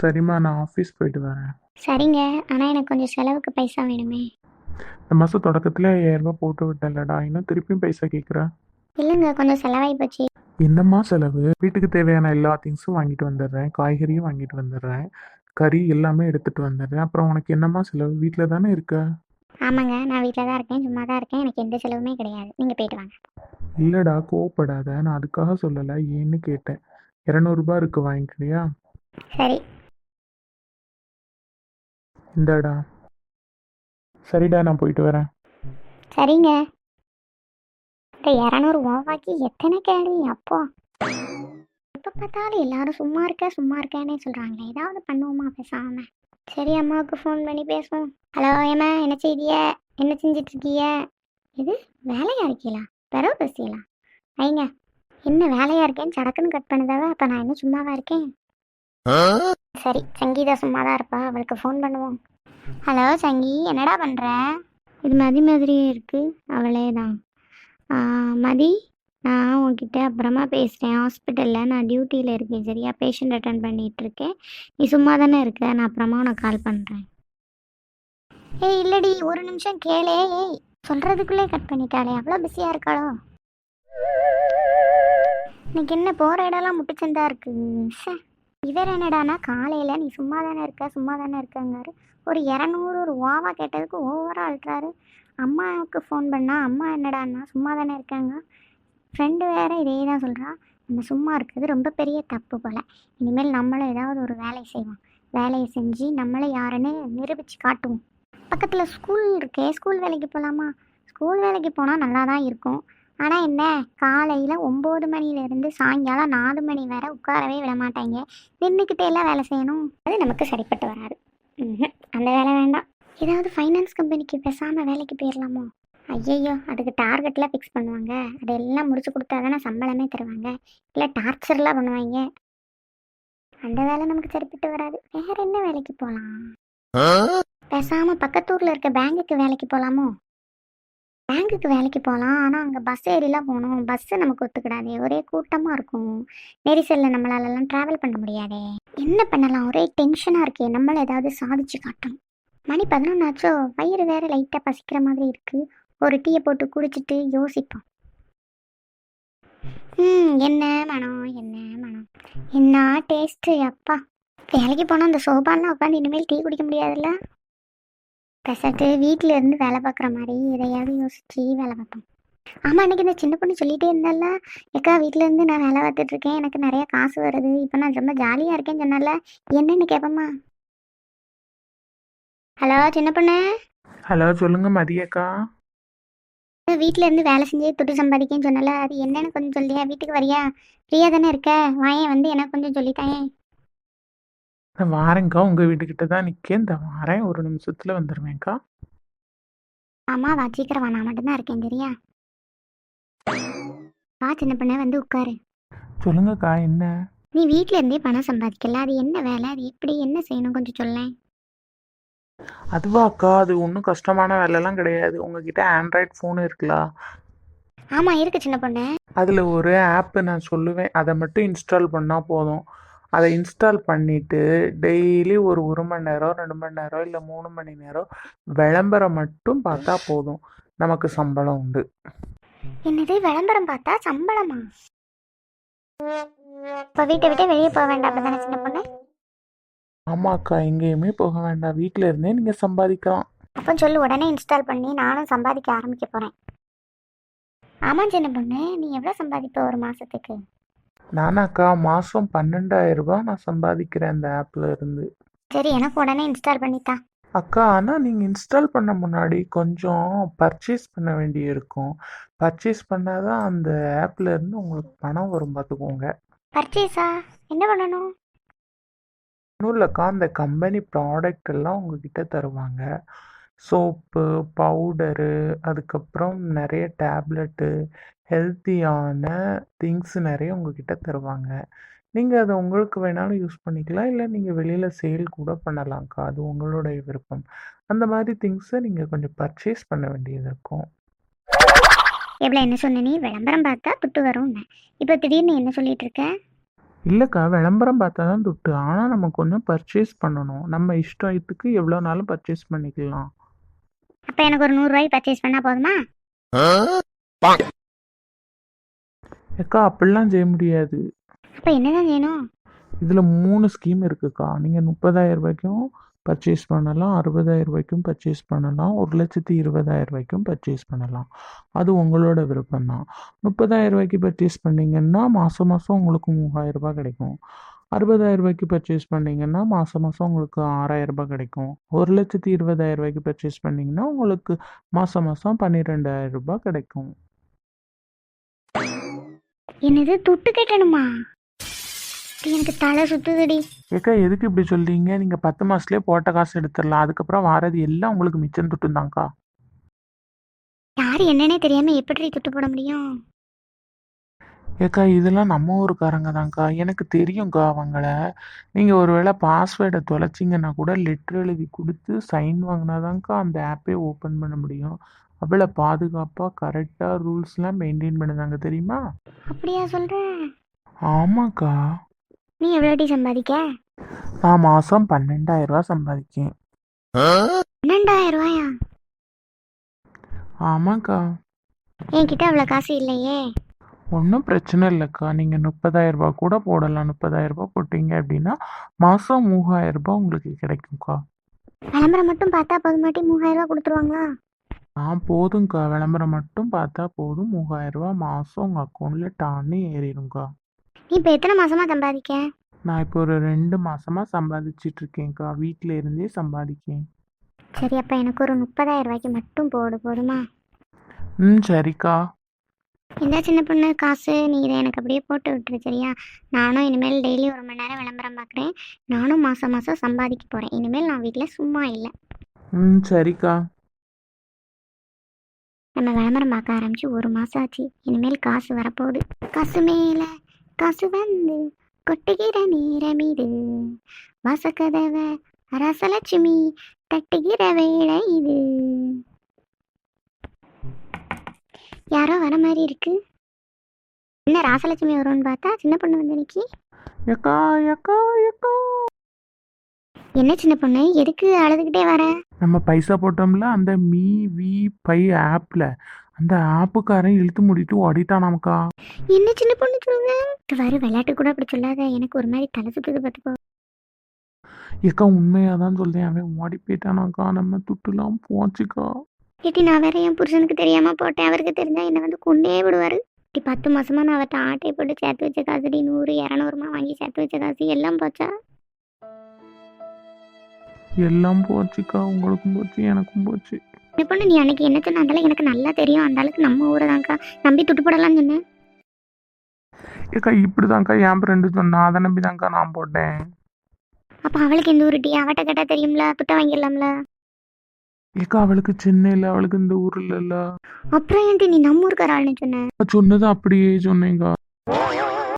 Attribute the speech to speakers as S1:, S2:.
S1: சரிம்மா நான் ஆஃபீஸ் போயிட்டு வரேன்.
S2: சரிங்க. ஆனால் எனக்கு கொஞ்சம் செலவுக்கு பைசா வேணுமே.
S1: இந்த மாதம் தொடக்கத்தில் ஐயாயிரரூபா போட்டு விட்டேன்லடா. இன்னும் திருப்பியும் பைசா கேட்குறேன்
S2: இல்லைங்க கொஞ்சம் செலவாகி போச்சு.
S1: என்னம்மா செலவு? வீட்டுக்கு தேவையான எல்லா திங்ஸும் வாங்கிட்டு வந்துடுறேன். காய்கறியும் வாங்கிட்டு வந்துடுறேன். கறி எல்லாமே எடுத்துட்டு வந்துடுறேன். அப்புறம் உனக்கு என்னம்மா செலவு? வீட்டில் தானே இருக்க?
S2: ஆமாங்க நான் வீட்டில் தான் இருக்கேன். சும்மா தான் இருக்கேன். எனக்கு எந்த செலவுமே கிடையாது. நீங்கள் போயிட்டு வாங்க.
S1: இல்லைடா கோவப்படாத. நான் அதுக்காக சொல்லலை. ஏன்னு கேட்டேன். இரநூறுபா இருக்கு வாங்கிக்கிறியா?
S2: சரி.
S1: இந்தாடா. சரிடா நான் போயிட்டு வரேன்.
S2: சரிங்க. இந்த இரநூறு ஓவாக்கி எத்தனை கேள்வி அப்போ? எப்போ பார்த்தாலும் எல்லாரும் சும்மா இருக்க சும்மா இருக்கேன்னே சொல்கிறாங்களே ஏதாவது பண்ணுவோமா பேசாம? சரி அம்மாவுக்கு ஃபோன் பண்ணி பேசுவோம். ஹலோ ஏம்மா என்ன செய்திய? என்ன செஞ்சிட்டு இருக்கீங்க இது வேலையா இருக்கீங்களா பிறகு பேசியலா ஐங்க என்ன வேலையா இருக்கேன்னு சடக்குன்னு கட் பண்ணுதாவ அப்போ நான் என்ன சும்மாவா இருக்கேன்? சரி சங்கீதா சும்மா தான் இருப்பா. அவளுக்கு ஃபோன் பண்ணுவோம். ஹலோ சங்கி என்னடா பண்ணுற இது மதி மாதிரியே இருக்கு. அவளே தான் மதி நான் உன்கிட்ட அப்புறமா பேசுகிறேன் ஹாஸ்பிட்டலில் நான் டியூட்டியில் இருக்கேன் சரியா? பேஷண்ட் அட்டன் பண்ணிகிட்ருக்கேன் இருக்கேன் நீ சும்மா தானே இருக்க? நான் அப்புறமா உனக்கு கால் பண்ணுறேன் ஏய் இல்லடி ஒரு நிமிஷம் கேளே. ஏய் சொல்கிறதுக்குள்ளே கட் பண்ணிட்டாளே. அவ்வளோ பிஸியாக இருக்காளோ? இன்னைக்கு என்ன போகிற இடம்லாம் முட்டுச்சந்தா இருக்கு. இவர் என்னடானா காலையில் நீ சும்மா தானே இருக்க சும்மா தானே இருக்கங்காரு. ஒரு இரநூறு ஒரு ஓவா கேட்டதுக்கு ஓவராக அழுறாரு அம்மாவுக்கு ஃபோன் பண்ணால் அம்மா என்னடான்னா சும்மா தானே இருக்காங்க. ஃப்ரெண்டு வேற இதே தான் சொல்கிறான் நம்ம சும்மா இருக்கிறது ரொம்ப பெரிய தப்பு போல். இனிமேல் நம்மளும் ஏதாவது ஒரு வேலையை செய்வோம் வேலையை செஞ்சு நம்மளை யாருன்னு நிரூபித்து காட்டுவோம். பக்கத்தில் ஸ்கூல் இருக்கே ஸ்கூல் வேலைக்கு போகலாமா ஸ்கூல் வேலைக்கு போனால் நல்லா தான் இருக்கும். ஆனால் என்ன? காலையில் ஒம்பது மணிலேருந்து சாயங்காலம் நாலு மணி வரை உட்காரவே விட மாட்டாங்க நின்றுக்கிட்டே எல்லாம் வேலை செய்யணும். அது நமக்கு சரிப்பட்டு வராது. அந்த வேலை வேண்டாம். ஏதாவது ஃபைனான்ஸ் கம்பெனிக்கு பேசாமல் வேலைக்கு போயிடலாமோ ஐயையோ அதுக்கு டார்கெட்லாம் ஃபிக்ஸ் பண்ணுவாங்க. அதெல்லாம் முடிச்சு கொடுத்தா தானே சம்பளமே தருவாங்க. இல்லை டார்ச்சர்லாம் பண்ணுவாங்க அந்த வேலை நமக்கு சரிப்பட்டு வராது. வேற என்ன வேலைக்கு போகலாம் பேசாமல் பக்கத்தூரில் இருக்க பேங்குக்கு வேலைக்கு போகலாமோ பேங்குக்கு வேலைக்கு போகலாம் ஆனால் அங்கே பஸ் ஏறிலாம் போகணும். பஸ்ஸு நமக்கு ஒத்துக்கிடாதே. ஒரே கூட்டமாக இருக்கும். நெரிசலில் நம்மளாலலாம் ட்ராவல் பண்ண முடியாதே. என்ன பண்ணலாம்? ஒரே டென்ஷனாக இருக்கே. நம்மளை ஏதாவது சாதிச்சு காட்டணும். மணி பதினொன்னாச்சோ? வயிறு வேற லைட்டாக பசிக்கிற மாதிரி இருக்கு. ஒரு டீயை போட்டு குடிச்சிட்டு யோசிப்போம். ம் என்ன மனம் என்ன மனம் என்ன டேஸ்ட்டு அப்பா வேலைக்கு போனால் அந்த சோபாலாம் உட்காந்து இனிமேல் டீ குடிக்க முடியாதுல்ல? பெசட்டு வீட்டில் இருந்து வேலை பார்க்குற மாதிரி எதையாவது யோசிச்சு வேலை பார்ப்போம். ஆமாம் அன்னைக்கு இந்த சின்ன பொண்ணு சொல்லிட்டே இருந்தால ஏக்கா வீட்டில் இருந்து நான் வேலை பார்த்துட்டு இருக்கேன். எனக்கு நிறைய காசு வருது. இப்போ நான் ரொம்ப ஜாலியாக இருக்கேன்னு சொன்னால என்னன்னு கேட்போமா ஹலோ சின்ன பொண்ணு?
S1: ஹலோ சொல்லுங்க மதியக்கா
S2: வீட்டில் இருந்து வேலை செஞ்சு துட்டு சம்பாதிக்கேன்னு சொன்னல அது என்னன்னு கொஞ்சம் சொல்லியா வீட்டுக்கு வரியா? ஃப்ரீயாக தானே இருக்க? வாயேன் வந்து எனக்கு கொஞ்சம் சொல்லித்தாயேன்.
S1: நான் வாரேங்க்கா உங்கள் வீட்டுக்கிட்ட தான் நிற்கேன் இந்த வாரேன். ஒரு நிமிஷத்தில் வந்துடுவேன்க்கா
S2: ஆமாம் வா. சீக்கிரம் வா. நான் மட்டும்தான் இருக்கேன். சரியா வா சின்ன பொண்ணு வந்து உட்காரு.
S1: சொல்லுங்கக்கா. என்ன?
S2: நீ வீட்டில் இருந்தே பணம் சம்பாதிக்கல. அது என்ன வேலை? அது எப்படி? என்ன செய்யணும்? கொஞ்சம் சொல்லேன்.
S1: அதுவாக்கா. அது ஒன்றும் கஷ்டமான வேலைலாம் கிடையாது. உங்ககிட்ட ஆண்ட்ராய்ட் ஃபோன் இருக்குல்ல
S2: ஆமாம் இருக்கு சின்ன பொண்ணு.
S1: அதில் ஒரு ஆப்பு நான் சொல்லுவேன். அதை மட்டும் இன்ஸ்டால் பண்ணால் போதும். அதை இன்ஸ்டால் பண்ணிவிட்டு டெய்லி ஒரு ஒரு மணி நேரம் ரெண்டு மணி நேரம் இல்லை மூணு மணி நேரம் விளம்பரம் மட்டும் பார்த்தா போதும். நமக்கு சம்பளம் உண்டு.
S2: என்னது? விளம்பரம் பார்த்தா சம்பளமா? இப்போ வீட்டை விட்டு வெளியே போக வேண்டாம் அப்படிதானே சின்ன பொண்ணு?
S1: ஆமாக்கா எங்கேயுமே போக வேண்டாம். வீட்டில் இருந்தே நீங்கள் சம்பாதிக்கலாம்.
S2: அப்போ சொல்லு உடனே இன்ஸ்டால் பண்ணி நானும் சம்பாதிக்க ஆரம்பிக்க போகிறேன் ஆமாம் சின்ன பொண்ணு நீ எவ்வளோ சம்பாதிப்ப ஒரு மாதத்துக்கு
S1: நானாக்கா மாதம் பன்னெண்டாயிரம் ரூபாய் நான் சம்பாதிக்கிறேன் அந்த ஆப்பில் இருந்து.
S2: சரி எனக்கு உடனே இன்ஸ்டால் பண்ணித்தா.
S1: அக்கா ஆனால் நீங்கள் இன்ஸ்டால் பண்ண முன்னாடி கொஞ்சம் பர்ச்சேஸ் பண்ண வேண்டி இருக்கும். பர்ச்சேஸ் பண்ணால் தான் அந்த ஆப்பில் இருந்து உங்களுக்கு பணம் வரும் பார்த்துக்கோங்க.
S2: பர்ச்சேஸா? என்ன பண்ணணும்?
S1: ஒன்றும் இல்லைக்கா அந்த கம்பெனி ப்ராடக்ட் எல்லாம் உங்ககிட்ட தருவாங்க. சோப்பு பவுடரு அதுக்கப்புறம் நிறைய டேப்லெட்டு ஹெல்த்தியான திங்ஸ் நிறைய உங்ககிட்ட தருவாங்க. நீங்கள் அதை உங்களுக்கு வேணாலும் யூஸ் பண்ணிக்கலாம். இல்லை நீங்கள் வெளியில் சேல் கூட பண்ணலாம்க்கா. அது உங்களுடைய விருப்பம். அந்த மாதிரி திங்ஸை நீங்கள் கொஞ்சம் பர்ச்சேஸ் பண்ண வேண்டியது இருக்கும்.
S2: எவ்வளோ என்ன சொன்ன நீ? விளம்பரம் பார்த்தா துட்டு வரும்னு. இப்போ திடீர்னு என்ன சொல்லிட்டு இருக்க?
S1: இல்லைக்கா விளம்பரம் பார்த்தா தான் துட்டு. ஆனால் நம்ம கொஞ்சம் பர்ச்சேஸ் பண்ணணும். நம்ம இஷ்டத்துக்கு எவ்வளோ நாளும் பர்ச்சேஸ் பண்ணிக்கலாம்.
S2: அப்போ எனக்கு ஒரு நூறுரூவாய்க்கு பர்ச்சேஸ் பண்ணால் போதுமா?
S1: ஏக்கா அப்படிலாம் செய்ய முடியாது.
S2: அப்போ என்னதான் செய்யணும்?
S1: இதில் மூணு ஸ்கீம் இருக்குக்கா. நீங்கள் முப்பதாயிரம் ரூபாய்க்கும் பர்ச்சேஸ் பண்ணலாம் அறுபதாயிரம் ரூபாய்க்கும் பர்ச்சேஸ் பண்ணலாம் ஒரு லட்சத்தி இருபதாயிரம் ரூபாய்க்கும் பர்ச்சேஸ் பண்ணலாம். அது உங்களோட விருப்பம் தான் முப்பதாயிரம் ரூபாய்க்கு பர்ச்சேஸ் பண்ணீங்கன்னா மாதம் மாதம் உங்களுக்கு மூவாயிரம் ரூபாய் கிடைக்கும். அறுபதாயிரம் ரூபாய்க்கு பர்ச்சேஸ் பண்ணீங்கன்னா மாதம் மாதம் உங்களுக்கு ஆறாயிரம் ரூபாய் கிடைக்கும். ஒரு லட்சத்தி இருபதாயிரம் ரூபாய்க்கு பர்ச்சேஸ் பண்ணீங்கன்னா உங்களுக்கு மாதம் மாதம் பன்னிரெண்டாயிரம் ரூபாய் கிடைக்கும்.
S2: என்னது துட்டு கட்டணுமா? எனக்கு தலை சுத்துதுடி.
S1: ஏக்கா எதுக்கு இப்படி சொல்றீங்க? நீங்கள் பத்து மாதத்துலேயே போட்ட காசு எடுத்துடலாம். அதுக்கப்புறம் வாரது எல்லாம் உங்களுக்கு மிச்சம் துட்டும் தான்க்கா
S2: யார் என்னன்னே தெரியாமல் எப்படி துட்டு போட முடியும்?
S1: ஏக்கா இதெல்லாம் நம்ம ஊருக்காரங்க தான்க்கா. எனக்கு தெரியும்க்கா அவங்கள. நீங்கள் ஒருவேளை பாஸ்வேர்டை தொலைச்சிங்கன்னா கூட லெட்ரு எழுதி கொடுத்து சைன் வாங்கினாதான்க்கா அந்த ஆப்பே ஓப்பன் பண்ண முடியும். அவ்வளோ பாதுகாப்பாக கரெக்டாக ரூல்ஸ்லாம் மெயின்டைன் பண்ணுதாங்க தெரியுமா?
S2: அப்படியா சொல்கிற
S1: ஆமாக்கா.
S2: நீ எவ்வளோடி சம்பாதிக்க?
S1: நான் மாதம் பன்னெண்டாயிரம் ரூபா சம்பாதிக்கேன்.
S2: பன்னெண்டாயிரம் ரூபாயா?
S1: ஆமாக்கா.
S2: என்கிட்ட அவ்வளோ காசு இல்லையே.
S1: ஒன்றும் பிரச்சனை இல்லைக்கா. நீங்கள் முப்பதாயிரம் ரூபாய் கூட போடலாம். முப்பதாயிரம் ரூபாய் போட்டீங்க அப்படின்னா மாதம் மூவாயிரம் ரூபாய் உங்களுக்கு கிடைக்கும்க்கா.
S2: விளம்பரம் மட்டும் பார்த்தா போதுமாட்டி மூவாயிரம் ரூபா கொடுத்துருவாங்களா?
S1: ஆ போதும்க்கா. விளம்பரம் மட்டும் பார்த்தா போதும். மூவாயிரம் ரூபாய் மாதம் உங்கள் அக்கௌண்ட்டில் டான்னு ஏறிடும்க்கா.
S2: நீ இப்போ எத்தனை மாசமா சம்பாதிக்க?
S1: நான் இப்போ ஒரு ரெண்டு மாசமாக சம்பாதிச்சிட்டு இருக்கேன்க்கா. வீட்டில் இருந்தே சம்பாதிக்கேன்.
S2: சரி அப்போ எனக்கு ஒரு முப்பதாயிரம் ரூபாய்க்கு மட்டும் போடு. போதுமா?
S1: ம் சரிக்கா.
S2: இந்த சின்ன பொண்ணு காசு நீ இதை எனக்கு அப்படியே போட்டு விட்டுரு சரியா? நானும் இனிமேல் டெய்லி ஒரு மணி நேரம் விளம்பரம் பார்க்குறேன். நானும் மாதம் மாதம் சம்பாதிக்க போகிறேன் இனிமேல் நான் வீட்டில் சும்மா இல்லை.
S1: ம் சரிக்கா.
S2: நம்ம விளம்பரம் பார்க்க ஆரம்பிச்சு ஒரு மாதம் ஆச்சு. இனிமேல் காசு வரப்போகுது. காசு மேலே காசு வந்து கொட்டுகிற நேரம் இது. வாசக்கதவ ரசலட்சுமி தட்டுகிற வேளை இது. யாரோ வர மாதிரி இருக்கு. என்ன ராசலட்சுமி வரும்னு பார்த்தா சின்ன பொண்ணு வந்து நிக்கி.
S1: ஏக்கா ஏக்கா
S2: என்ன சின்ன பொண்ணு? எதுக்கு அழுதுகிட்டே வர?
S1: நம்ம பைசா போட்டோம்ல அந்த மீ வி பை ஆப்பில் அந்த ஆப்புக்காரன் இழுத்து மூடிட்டு ஓடிட்டானாம்க்கா
S2: என்ன சின்ன பொண்ணு சொல்லுங்க வர விளையாட்டு கூட அப்படி சொல்லாத. எனக்கு ஒரு மாதிரி தலை சுத்துது பார்த்துக்கோ.
S1: ஏக்கா உண்மையாக தான் சொல்றேன். அவன் ஓடி போயிட்டானாக்கா நம்ம துட்டுலாம் போச்சுக்கா.
S2: ஏட்டி நான் வேற என் புருஷனுக்கு தெரியாம போட்டேன். அவருக்கு தெரிஞ்சா என்னை வந்து கொண்டே விடுவாரு. டி பத்து மாசமா நான் அவர்கிட்ட ஆட்டை போட்டு சேர்த்து வச்ச காசுடி நூறு இரநூறுமா வாங்கி சேர்த்து வச்ச காசு எல்லாம் போச்சா?
S1: எல்லாம் போச்சுக்கா. உங்களுக்கும் போச்சு எனக்கும் போச்சு.
S2: இந்த பொண்ணு நீ அன்னைக்கு என்ன சொன்ன? அந்தாலும் எனக்கு நல்லா தெரியும். அந்த அளவுக்கு நம்ம ஊரை தான்க்கா நம்பி துட்டு போடலாம்னு சொன்னேன்
S1: ஏக்கா இப்படி தான்க்கா என் ஃப்ரெண்டு சொன்னா. அதை நம்பி தான்க்கா நான் போட்டேன்.
S2: அப்போ அவளுக்கு எந்த ஊருட்டி அவட்ட கேட்டா தெரியும்ல? துட்டை வாங்கிடலாம்ல?
S1: ஏக்கா அவளுக்கு சென்னையில் அவளுக்கு இந்த ஊரில் இல்லை
S2: அப்புறம் ஏன்டி நீ நம்ம ஊருக்கார ஆளுன்னு சொன்ன?
S1: சொன்னது அப்படியே சொன்னேங்க்கா